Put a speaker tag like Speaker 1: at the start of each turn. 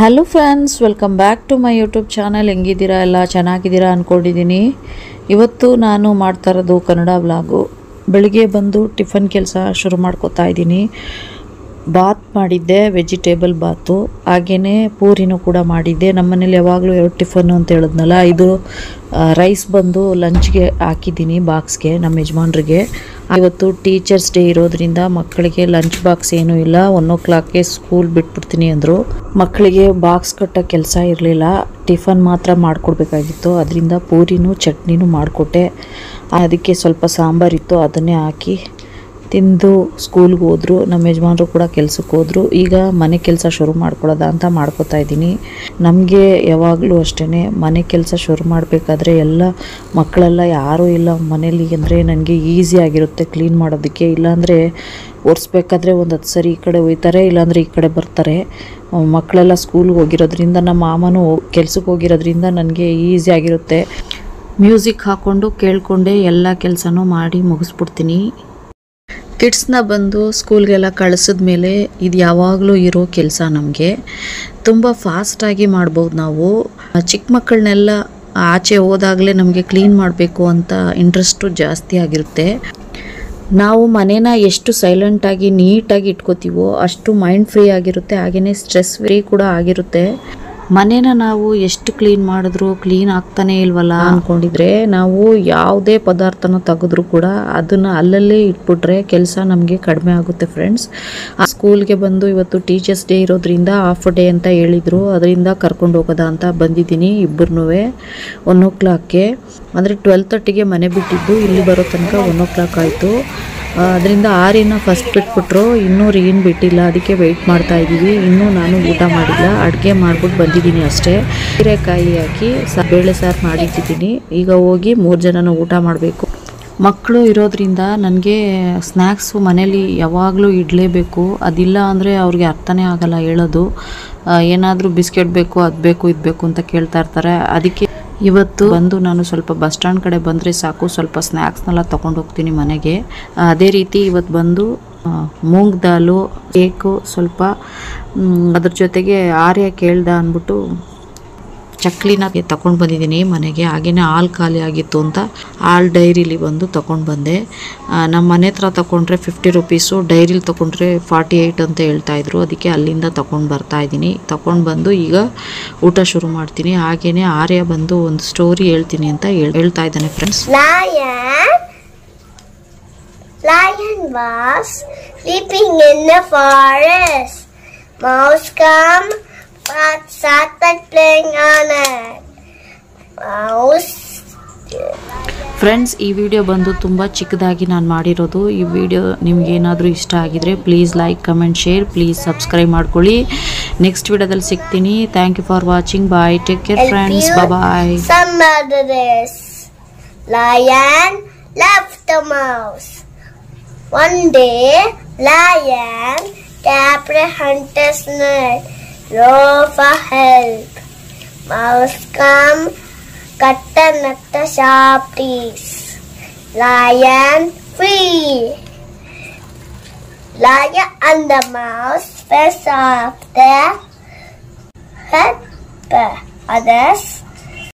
Speaker 1: Hello friends welcome back to my YouTube channel ಹೆಂಗಿದ್ದೀರಾ? ಎಲ್ಲ ಚೆನ್ನಾಗಿದ್ದೀರಾ ಅಂದ್ಕೊಂಡಿದ್ದೀನಿ ಇವತ್ತು ನಾನು ಮಾಡ್ತಾ ಇರೋದು ಕನ್ನಡ ವ್ಲಾಗು ಬೆಳಿಗ್ಗೆ ಬಂದು ಟಿಫನ್ ಕೆಲಸ ಶುರು ಮಾಡ್ಕೋತಾ ಇದ್ದೀನಿ. ಬಾತ್ ಮಾಡಿದ್ದೆ ವೆಜಿಟೇಬಲ್ ಬಾತು. ಹಾಗೆಯೇ ಪೂರಿನೂ ಕೂಡ ಮಾಡಿದ್ದೆ. ನಮ್ಮನೇಲಿ ಯಾವಾಗಲೂ ಎರಡು ಟಿಫನ್ನು ಅಂತ ಹೇಳಿದ್ನಲ್ಲ, ಇದು ರೈಸ್ ಬಂದು ಲಂಚ್ಗೆ ಹಾಕಿದ್ದೀನಿ ಬಾಕ್ಸ್ಗೆ ನಮ್ಮ ಯಜಮಾನ್ರಿಗೆ. ಇವತ್ತು ಟೀಚರ್ಸ್ ಡೇ ಇರೋದ್ರಿಂದ ಮಕ್ಕಳಿಗೆ ಲಂಚ್ ಬಾಕ್ಸ್ ಏನೂ ಇಲ್ಲ. ಒನ್ ಓ ಕ್ಲಾಕ್ಗೆ ಸ್ಕೂಲ್ ಬಿಟ್ಬಿಡ್ತೀನಿ ಅಂದರು. ಮಕ್ಕಳಿಗೆ ಬಾಕ್ಸ್ ಕಟ್ಟೋ ಕೆಲಸ ಇರಲಿಲ್ಲ. ಟಿಫನ್ ಮಾತ್ರ ಮಾಡಿಕೊಡ್ಬೇಕಾಗಿತ್ತು. ಅದರಿಂದ ಪೂರಿನೂ ಚಟ್ನಿನೂ ಮಾಡಿಕೊಟ್ಟೆ. ಅದಕ್ಕೆ ಸ್ವಲ್ಪ ಸಾಂಬಾರಿತ್ತು ಅದನ್ನೇ ಹಾಕಿ ತಿಂದು ಸ್ಕೂಲ್ಗೆ ಹೋದ್ರು ನಮ್ಮ ಯಜಮಾನರು ಕೂಡ ಕೆಲ್ಸಕ್ಕೆ ಹೋದರು. ಈಗ ಮನೆ ಕೆಲಸ ಶುರು ಮಾಡ್ಕೊಳ್ಳೋದ ಅಂತ ಮಾಡ್ಕೋತಾ ಇದ್ದೀನಿ. ನಮಗೆ ಯಾವಾಗಲೂ ಅಷ್ಟೇ ಮನೆ ಕೆಲಸ ಶುರು ಮಾಡಬೇಕಾದ್ರೆ ಎಲ್ಲ ಮಕ್ಕಳೆಲ್ಲ ಯಾರೂ ಇಲ್ಲ ಮನೇಲಿ ಅಂದರೆ ನನಗೆ ಈಸಿ ಆಗಿರುತ್ತೆ ಕ್ಲೀನ್ ಮಾಡೋದಕ್ಕೆ. ಇಲ್ಲಾಂದರೆ ಒರೆಸ್ಬೇಕಾದ್ರೆ ಒಂದು ಹತ್ತು ಸರಿ ಈ ಕಡೆ ಹೋಯ್ತಾರೆ ಇಲ್ಲಾಂದರೆ ಈ ಕಡೆ ಬರ್ತಾರೆ. ಮಕ್ಕಳೆಲ್ಲ ಸ್ಕೂಲ್ಗೆ ಹೋಗಿರೋದ್ರಿಂದ ನಮ್ಮ ಮಾಮನೂ ಕೆಲ್ಸಕ್ಕೆ ಹೋಗಿರೋದ್ರಿಂದ ನನಗೆ ಈಸಿ ಆಗಿರುತ್ತೆ. ಮ್ಯೂಸಿಕ್ ಹಾಕ್ಕೊಂಡು ಕೇಳಿಕೊಂಡೇ ಎಲ್ಲ ಕೆಲಸನೂ ಮಾಡಿ ಮುಗಿಸ್ಬಿಡ್ತೀನಿ. ಕಿಡ್ಸ್ನ ಬಂದು ಸ್ಕೂಲ್ಗೆಲ್ಲ ಕಳಿಸಿದ ಮೇಲೆ ಇದು ಯಾವಾಗಲೂ ಇರೋ ಕೆಲಸ ನಮಗೆ. ತುಂಬ ಫಾಸ್ಟಾಗಿ ಮಾಡ್ಬೋದು ನಾವು. ಚಿಕ್ಕ ಮಕ್ಕಳನ್ನೆಲ್ಲ ಆಚೆ ಹೋದಾಗಲೇ ನಮಗೆ ಕ್ಲೀನ್ ಮಾಡಬೇಕು ಅಂತ ಇಂಟ್ರೆಸ್ಟು ಜಾಸ್ತಿ ಆಗಿರುತ್ತೆ. ನಾವು ಮನೇನ ಎಷ್ಟು ಸೈಲೆಂಟಾಗಿ ನೀಟಾಗಿ ಇಟ್ಕೋತೀವೋ ಅಷ್ಟು ಮೈಂಡ್ ಫ್ರೀ ಆಗಿರುತ್ತೆ. ಹಾಗೆಯೇ ಸ್ಟ್ರೆಸ್ ಫ್ರೀ ಕೂಡ ಆಗಿರುತ್ತೆ. ಮನೇನ ನಾವು ಎಷ್ಟು ಕ್ಲೀನ್ ಮಾಡಿದ್ರು ಕ್ಲೀನ್ ಆಗ್ತಾನೆ ಇಲ್ವಲ್ಲ? ಅಂದ್ಕೊಂಡಿದ್ರೆ ನಾವು ಯಾವುದೇ ಪದಾರ್ಥನ ತೆಗೆದ್ರು ಕೂಡ ಅದನ್ನು ಅಲ್ಲಲ್ಲೇ ಇಟ್ಬಿಟ್ರೆ ಕೆಲಸ ನಮಗೆ ಕಡಿಮೆ ಆಗುತ್ತೆ ಫ್ರೆಂಡ್ಸ್ ಸ್ಕೂಲ್ಗೆ ಬಂದು ಇವತ್ತು ಟೀಚರ್ಸ್ ಡೇ ಇರೋದ್ರಿಂದ ಹಾಫ್ ಡೇ ಅಂತ ಹೇಳಿದರು. ಅದರಿಂದ ಕರ್ಕೊಂಡು ಹೋಗೋದ ಅಂತ ಬಂದಿದ್ದೀನಿ ಇಬ್ಬರನ್ನೂ ಒನ್ ಓ ಕ್ಲಾಕ್ಗೆ ಅಂದರೆ ಟ್ವೆಲ್ ತರ್ಟಿಗೆ ಮನೆ ಬಿಟ್ಟಿದ್ದು. ಇಲ್ಲಿ ಬರೋ ತನಕ ಒನ್ ಓ ಕ್ಲಾಕ್ ಆಯಿತು. ಅದರಿಂದ ಆರಿನ ಫಸ್ಟ್ ಬಿಟ್ಬಿಟ್ರು ಇನ್ನೂರು ರೀನ್ ಬಿಟ್ಟಿಲ್ಲ, ಅದಕ್ಕೆ ವೆಯ್ಟ್ ಮಾಡ್ತಾ ಇದ್ದೀವಿ ಇನ್ನೂ ನಾನು ಊಟ ಮಾಡಿಲ್ಲ, ಅಡುಗೆ ಮಾಡ್ಬಿಟ್ಟು ಬಂದಿದ್ದೀನಿ ಅಷ್ಟೇ. ಹೀರೆಕಾಯಿ ಹಾಕಿ ಸ, ಬೇಳೆ ಸಾರು ಮಾಡಿಟ್ಟಿದ್ದೀನಿ. ಈಗ ಹೋಗಿ ಮೂರು ಜನನೂ ಊಟ ಮಾಡಬೇಕು. ಮಕ್ಕಳು ಇರೋದ್ರಿಂದ ನನಗೆ ಸ್ನ್ಯಾಕ್ಸು ಮನೇಲಿ ಯಾವಾಗಲೂ ಇಡಲೇಬೇಕು. ಅದಿಲ್ಲ ಅಂದರೆ ಅವ್ರಿಗೆ ಅರ್ಥನೇ ಆಗಲ್ಲ ಹೇಳೋದು. ಏನಾದರೂ ಬಿಸ್ಕೆಟ್ ಬೇಕು, ಅದು ಬೇಕು, ಇದು ಬೇಕು ಅಂತ ಕೇಳ್ತಾ ಇರ್ತಾರೆ. ಅದಕ್ಕೆ ಇವತ್ತು ಬಂದು ನಾನು ಸ್ವಲ್ಪ ಬಸ್ ಸ್ಟ್ಯಾಂಡ್ ಕಡೆ ಬಂದರೆ ಸಾಕು, ಸ್ವಲ್ಪ ಸ್ನ್ಯಾಕ್ಸ್ನೆಲ್ಲ ತೊಗೊಂಡು ಹೋಗ್ತೀನಿ ಮನೆಗೆ. ಅದೇ ರೀತಿ ಇವತ್ತು ಬಂದು ಮೂಂಗ್ ದಾಲು, ಕೇಕು, ಸ್ವಲ್ಪ ಅದ್ರ ಜೊತೆಗೆ ಆರ್ಯ ಕೇಳ್ದ ಅಂದ್ಬಿಟ್ಟು ಚಕ್ಲಿನ ತಗೊಂಡು ಬಂದಿದ್ದೀನಿ. ಮನೆಗೆ ಹಾಗೆಯೇ ಹಾಲು ಖಾಲಿ ಆಗಿತ್ತು ಅಂತ ಹಾಲು ಡೈರಿಲಿ ಬಂದು ತಗೊಂಡು ಬಂದೆ. ನಮ್ಮ ಮನೆ ಹತ್ರ ತಗೊಂಡ್ರೆ ಫಿಫ್ಟಿ ರುಪೀಸು ಡೈರಿಲಿ ತಗೊಂಡ್ರೆ ಫಾರ್ಟಿ ಏಯ್ಟ್ ಅಂತ ಹೇಳ್ತಾಯಿದ್ರು ಅದಕ್ಕೆ ಅಲ್ಲಿಂದ ತಗೊಂಡು ಬರ್ತಾ ಇದ್ದೀನಿ. ತಗೊಂಡು ಬಂದು ಈಗ ಊಟ ಶುರು ಮಾಡ್ತೀನಿ. ಹಾಗೆಯೇ ಆರ್ಯ ಬಂದು ಒಂದು ಸ್ಟೋರಿ ಹೇಳ್ತೀನಿ ಅಂತ ಹೇಳ್ತಾ ಇದ್ದಾನೆ friends.
Speaker 2: Lion was sleeping in the forest. Mouse come, but started playing on it. Mouse.
Speaker 1: Friends ಈ ವಿಡಿಯೋ ಬಂದು ತುಂಬ ಚಿಕ್ಕದಾಗಿ ನಾನು ಮಾಡಿರೋದು ಈ ವಿಡಿಯೋ ನಿಮಗೇನಾದರೂ ಇಷ್ಟ ಆಗಿದ್ರೆ please like comment share please subscribe ಮಾಡ್ಕೊಳ್ಳಿ ನೆಕ್ಸ್ಟ್ ವಿಡಿಯೋದಲ್ಲಿ ಸಿಗ್ತೀನಿ thank you for watching bye take care friends bye.
Speaker 2: Lion left the mouse. One day, lion tapped a hunter's net. Roar for help. Mouse come, cut the nut the sharp teeth. Lion free. Lion and the mouse face off the head. Others